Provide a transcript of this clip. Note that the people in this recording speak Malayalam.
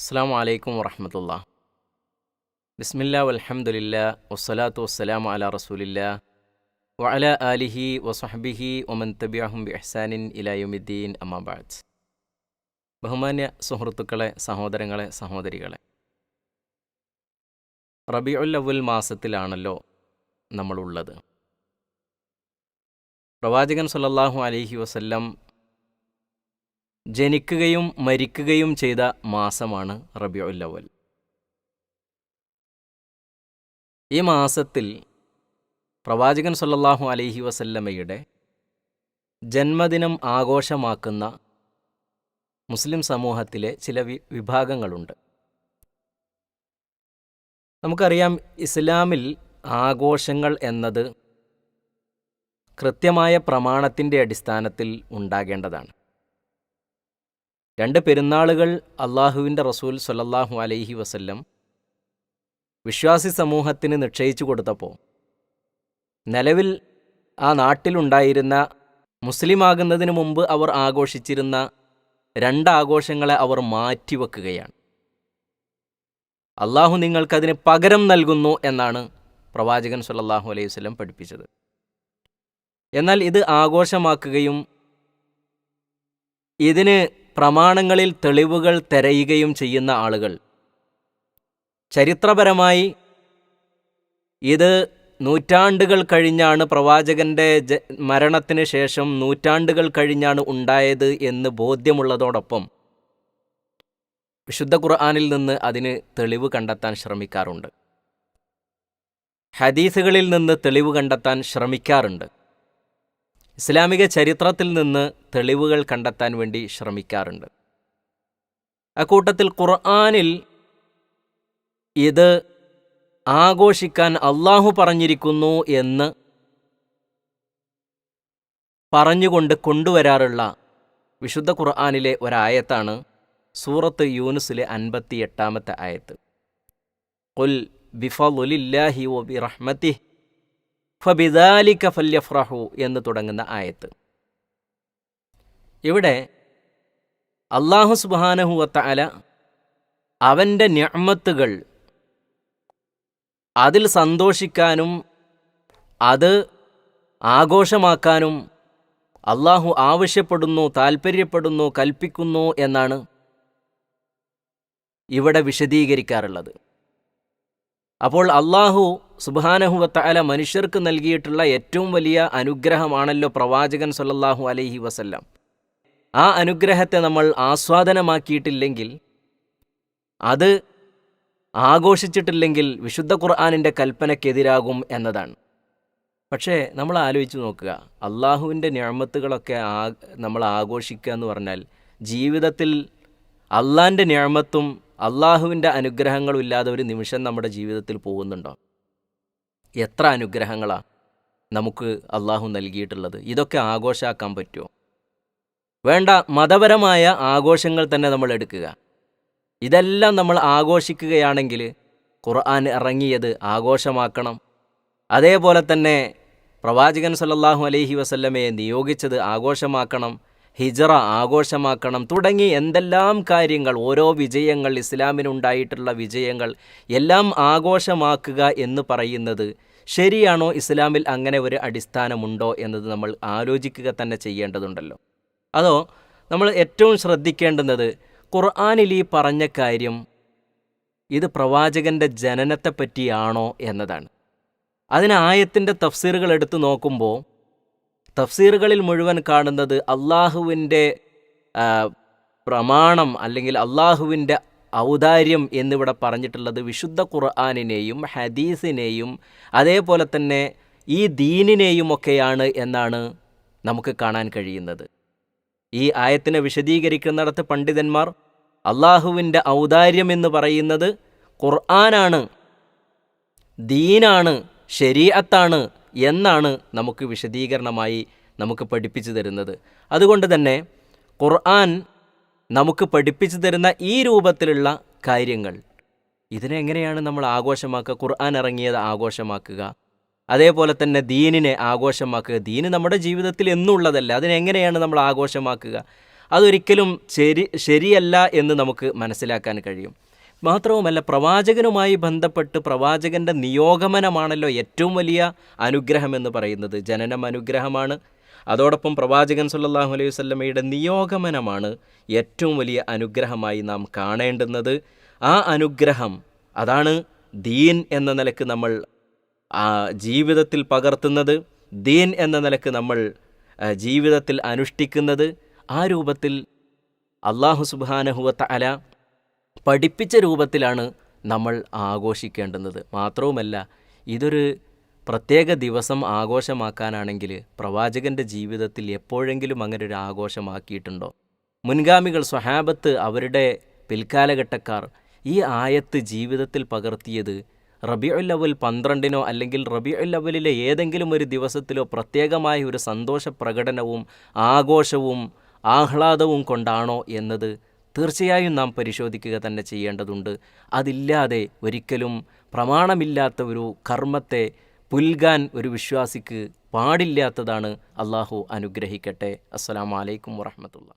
അസ്സാം വലൈക്കും വറഹമത്തുള്ള. ബിസ്മില്ല വലഹമുല്ല വസ്സലാത്തു വസ്സലാം അല റസൂലില്ല വഅല ആലിഹി വസഹബിഹി ഒമൻ തബിയാഹും ബി ഇഹ്സാനിൻ ഇലായുമിദ്ദീൻ അമ്മാബാദ് ബഹുമാന്യ സുഹൃത്തുക്കളെ സഹോദരങ്ങളെ സഹോദരികളെ. റബിയുൽ അവൽ മാസത്തിലാണല്ലോ നമ്മളുള്ളത്. പ്രവാചകൻ സല്ലാഹു അലൈഹി വസല്ലം ജനിക്കുകയും മരിക്കുകയും ചെയ്ത മാസമാണ് റബിയുല്ലവൽ ഈ മാസത്തിൽ പ്രവാചകൻ സല്ലാഹു അലൈഹി വസല്ലമയുടെ ജന്മദിനം ആഘോഷമാക്കുന്ന മുസ്ലിം സമൂഹത്തിലെ ചില വിഭാഗങ്ങളുണ്ട്. നമുക്കറിയാം ഇസ്ലാമിൽ ആഘോഷങ്ങൾ എന്നത് കൃത്യമായ പ്രമാണത്തിന്റെ അടിസ്ഥാനത്തിൽ ഉണ്ടാകേണ്ടതാണ്. രണ്ട് പെരുന്നാളുകൾ അള്ളാഹുവിന്റെ റസൂൽ സൊല്ലാഹു അലൈഹി വസല്ലം വിശ്വാസി സമൂഹത്തിന് നിശ്ചയിച്ചു കൊടുത്തപ്പോൾ നിലവിൽ ആ നാട്ടിലുണ്ടായിരുന്ന മുസ്ലിമാകുന്നതിന് മുമ്പ് അവർ ആഘോഷിച്ചിരുന്ന രണ്ട് ആഘോഷങ്ങളെ അവർ മാറ്റിവെക്കുകയാണ്. അള്ളാഹു നിങ്ങൾക്കതിന് പകരം നൽകുന്നു എന്നാണ് പ്രവാചകൻ സല്ലാഹു അലൈഹി വസല്ലം പഠിപ്പിച്ചത്. എന്നാൽ ഇത് ആഘോഷമാക്കുകയും ഇതിന് പ്രമാണങ്ങളിൽ തെളിവുകൾ തെരയുകയും ചെയ്യുന്ന ആളുകൾ. ചരിത്രപരമായി ഇത് നൂറ്റാണ്ടുകൾ കഴിഞ്ഞാണ് പ്രവാചകന്റെ മരണത്തിന് ശേഷം നൂറ്റാണ്ടുകൾ കഴിഞ്ഞാണ് ഉണ്ടായത് എന്ന് ബോധ്യമുള്ളതോടൊപ്പം വിശുദ്ധ ഖുർആാനിൽ നിന്ന് അതിന് തെളിവ് കണ്ടെത്താൻ ശ്രമിക്കാറുണ്ട്. ഹദീസുകളിൽ നിന്ന് തെളിവ് കണ്ടെത്താൻ ശ്രമിക്കാറുണ്ട്. ഇസ്ലാമിക ചരിത്രത്തിൽ നിന്ന് തെളിവുകൾ കണ്ടെത്താൻ വേണ്ടി ശ്രമിക്കാറുണ്ട്. അക്കൂട്ടത്തിൽ ഖുർആാനിൽ ഇത് ആഘോഷിക്കാൻ അള്ളാഹു പറഞ്ഞിരിക്കുന്നു എന്ന് പറഞ്ഞുകൊണ്ട് കൊണ്ടുവരാറുള്ള വിശുദ്ധ ഖുർആാനിലെ ഒരായത്താണ് സൂറത്ത് യൂനുസിലെ അൻപത്തി എട്ടാമത്തെ ആയത്ത്. കൊൽ ബിഫലുലില്ലാഹി ഒ ബി ഫബിദാലിക ഫല്യഫ്രഹു എന്ന് തുടങ്ങുന്ന ആയത്ത്. ഇവിടെ അള്ളാഹു സുബാനഹുവത്ത അല അവന്റെ ഞമ്മത്തുകൾ അതിൽ സന്തോഷിക്കാനും അത് ആഘോഷമാക്കാനും അള്ളാഹു ആവശ്യപ്പെടുന്നു താൽപ്പര്യപ്പെടുന്നു കൽപ്പിക്കുന്നു എന്നാണ് ഇവിടെ വിശദീകരിക്കാറുള്ളത്. അപ്പോൾ അള്ളാഹു സുബാനഹുവത്ത അല മനുഷ്യർക്ക് നൽകിയിട്ടുള്ള ഏറ്റവും വലിയ അനുഗ്രഹമാണല്ലോ പ്രവാചകൻ സൊല്ലാഹു അലൈഹി വസല്ലം. ആ അനുഗ്രഹത്തെ നമ്മൾ ആസ്വാദനമാക്കിയിട്ടില്ലെങ്കിൽ അത് ആഘോഷിച്ചിട്ടില്ലെങ്കിൽ വിശുദ്ധ ഖുർആാനിന്റെ കൽപ്പനയ്ക്കെതിരാകും എന്നതാണ്. പക്ഷേ നമ്മൾ ആലോചിച്ച് നോക്കുക അള്ളാഹുവിന്റെ ഞാമത്തുകളൊക്കെ ആ നമ്മൾ ആഘോഷിക്കുക എന്ന് പറഞ്ഞാൽ ജീവിതത്തിൽ അള്ളാന്റെ ഞാമത്തും അള്ളാഹുവിന്റെ അനുഗ്രഹങ്ങളും ഇല്ലാതെ ഒരു നിമിഷം നമ്മുടെ ജീവിതത്തിൽ പോകുന്നുണ്ടോ? എത്ര അനുഗ്രഹങ്ങളാണ് നമുക്ക് അള്ളാഹു നൽകിയിട്ടുള്ളത്. ഇതൊക്കെ ആഘോഷമാക്കാൻ പറ്റുമോ? വേണ്ട മതപരമായ ആഘോഷങ്ങൾ തന്നെ നമ്മൾ എടുക്കുക. ഇതെല്ലാം നമ്മൾ ആഘോഷിക്കുകയാണെങ്കിൽ ഖുർആൻ ഇറങ്ങിയത് ആഘോഷമാക്കണം. അതേപോലെ തന്നെ പ്രവാചകൻ സല്ലാഹു അലൈഹി വസല്ലമയെ നിയോഗിച്ചത് ആഘോഷമാക്കണം. ഹിജറ ആഘോഷമാക്കണം. തുടങ്ങി എന്തെല്ലാം കാര്യങ്ങൾ ഓരോ വിജയങ്ങൾ ഇസ്ലാമിനുണ്ടായിട്ടുള്ള വിജയങ്ങൾ എല്ലാം ആഘോഷമാക്കുക എന്ന് പറയുന്നത് ശരിയാണോ? ഇസ്ലാമിൽ അങ്ങനെ ഒരു അടിസ്ഥാനമുണ്ടോ എന്നത് നമ്മൾ ആലോചിക്കുക തന്നെ ചെയ്യേണ്ടതുണ്ടല്ലോ. അതോ നമ്മൾ ഏറ്റവും ശ്രദ്ധിക്കേണ്ടുന്നത് ഖുർആാനിൽ ഈ പറഞ്ഞ കാര്യം ഇത് പ്രവാചകന്റെ ജനനത്തെപ്പറ്റിയാണോ എന്നതാണ്. അതിന് ആയത്തിന്റെ തഫ്സീറുകൾ എടുത്തു നോക്കുമ്പോൾ തഫ്സീറുകളിൽ മുഴുവൻ കാണുന്നത് അള്ളാഹുവിന്റെ പ്രമാണം അല്ലെങ്കിൽ അള്ളാഹുവിന്റെ ഔദാര്യം എന്നിവിടെ പറഞ്ഞിട്ടുള്ളത് വിശുദ്ധ ഖുർആാനിനെയും ഹദീസിനെയും അതേപോലെ തന്നെ ഈ ദീനിനെയുമൊക്കെയാണ് എന്നാണ് നമുക്ക് കാണാൻ കഴിയുന്നത്. ഈ ആയത്തിനെ വിശദീകരിക്കുന്നിടത്ത് പണ്ഡിതന്മാർ അള്ളാഹുവിന്റെ ഔദാര്യം എന്ന് പറയുന്നത് ഖുർആനാണ് ദീനാണ് ശരീഅത്താണ് എന്നാണ് നമുക്ക് വിശദീകരണമായി നമുക്ക് പഠിപ്പിച്ചു തരുന്നത്. അതുകൊണ്ട് തന്നെ ഖുർആൻ നമുക്ക് പഠിപ്പിച്ചു തരുന്ന ഈ രൂപത്തിലുള്ള കാര്യങ്ങൾ ഇതിനെ എങ്ങനെയാണ് നമ്മൾ ആഘോഷമാക്കുക? ഖുർആൻ ഇറങ്ങിയത് ആഘോഷമാക്കുക. അതേപോലെ തന്നെ ദീനിനെ ആഘോഷമാക്കുക. ദീന് നമ്മുടെ ജീവിതത്തിൽ എന്നുള്ളതല്ല അതിനെങ്ങനെയാണ് നമ്മൾ ആഘോഷമാക്കുക? അതൊരിക്കലും ശരി ശരിയല്ല എന്ന് നമുക്ക് മനസ്സിലാക്കാൻ കഴിയും. മാത്രവുമല്ല പ്രവാചകനുമായി ബന്ധപ്പെട്ട് പ്രവാചകന്റെ നിയോഗമനമാണല്ലോ ഏറ്റവും വലിയ അനുഗ്രഹം എന്ന് പറയുന്നത്. ജനനം അനുഗ്രഹമാണ്. അതോടൊപ്പം പ്രവാചകൻ സല്ലല്ലാഹു അലൈഹി വല്ലമയുടെ നിയോഗമനമാണ് ഏറ്റവും വലിയ അനുഗ്രഹമായി നാം കാണേണ്ടുന്നത്. ആ അനുഗ്രഹം അതാണ് ദീൻ എന്ന നിലയ്ക്ക് നമ്മൾ ജീവിതത്തിൽ പകർത്തുന്നത്. ദീൻ എന്ന നിലയ്ക്ക് നമ്മൾ ജീവിതത്തിൽ അനുഷ്ഠിക്കുന്നത്. ആ രൂപത്തിൽ അള്ളാഹു സുബാനഹുവത്ത അല പഠിപ്പിച്ച രൂപത്തിലാണ് നമ്മൾ ആഘോഷിക്കേണ്ടുന്നത്. മാത്രവുമല്ല ഇതൊരു പ്രത്യേക ദിവസം ആഘോഷമാക്കാനാണെങ്കിൽ പ്രവാചകന്റെ ജീവിതത്തിൽ എപ്പോഴെങ്കിലും അങ്ങനെ ഒരു ആഘോഷമാക്കിയിട്ടുണ്ടോ? മുൻഗാമികൾ സ്വഹാബത്ത് അവരുടെ പിൽക്കാലഘട്ടക്കാർ ഈ ആയത്ത് ജീവിതത്തിൽ പകർത്തിയത് റബി അവൽ പന്ത്രണ്ടിനോ അല്ലെങ്കിൽ റബി അവലിലെ ഏതെങ്കിലും ഒരു ദിവസത്തിലോ പ്രത്യേകമായ ഒരു സന്തോഷ പ്രകടനവും ആഘോഷവും ആഹ്ലാദവും കൊണ്ടാണോ എന്നത് തീർച്ചയായും നാം പരിശോധിക്കുക തന്നെ ചെയ്യേണ്ടതുണ്ട്. അതില്ലാതെ ഒരിക്കലും പ്രമാണമില്ലാത്ത ഒരു കർമ്മത്തെ പുൽകാൻ ഒരു വിശ്വാസിക്ക് പാടില്ലാത്തതാണ് അള്ളാഹു അനുഗ്രഹിക്കട്ടെ. അസ്സലാമു അലൈക്കും വറഹമത്തുള്ള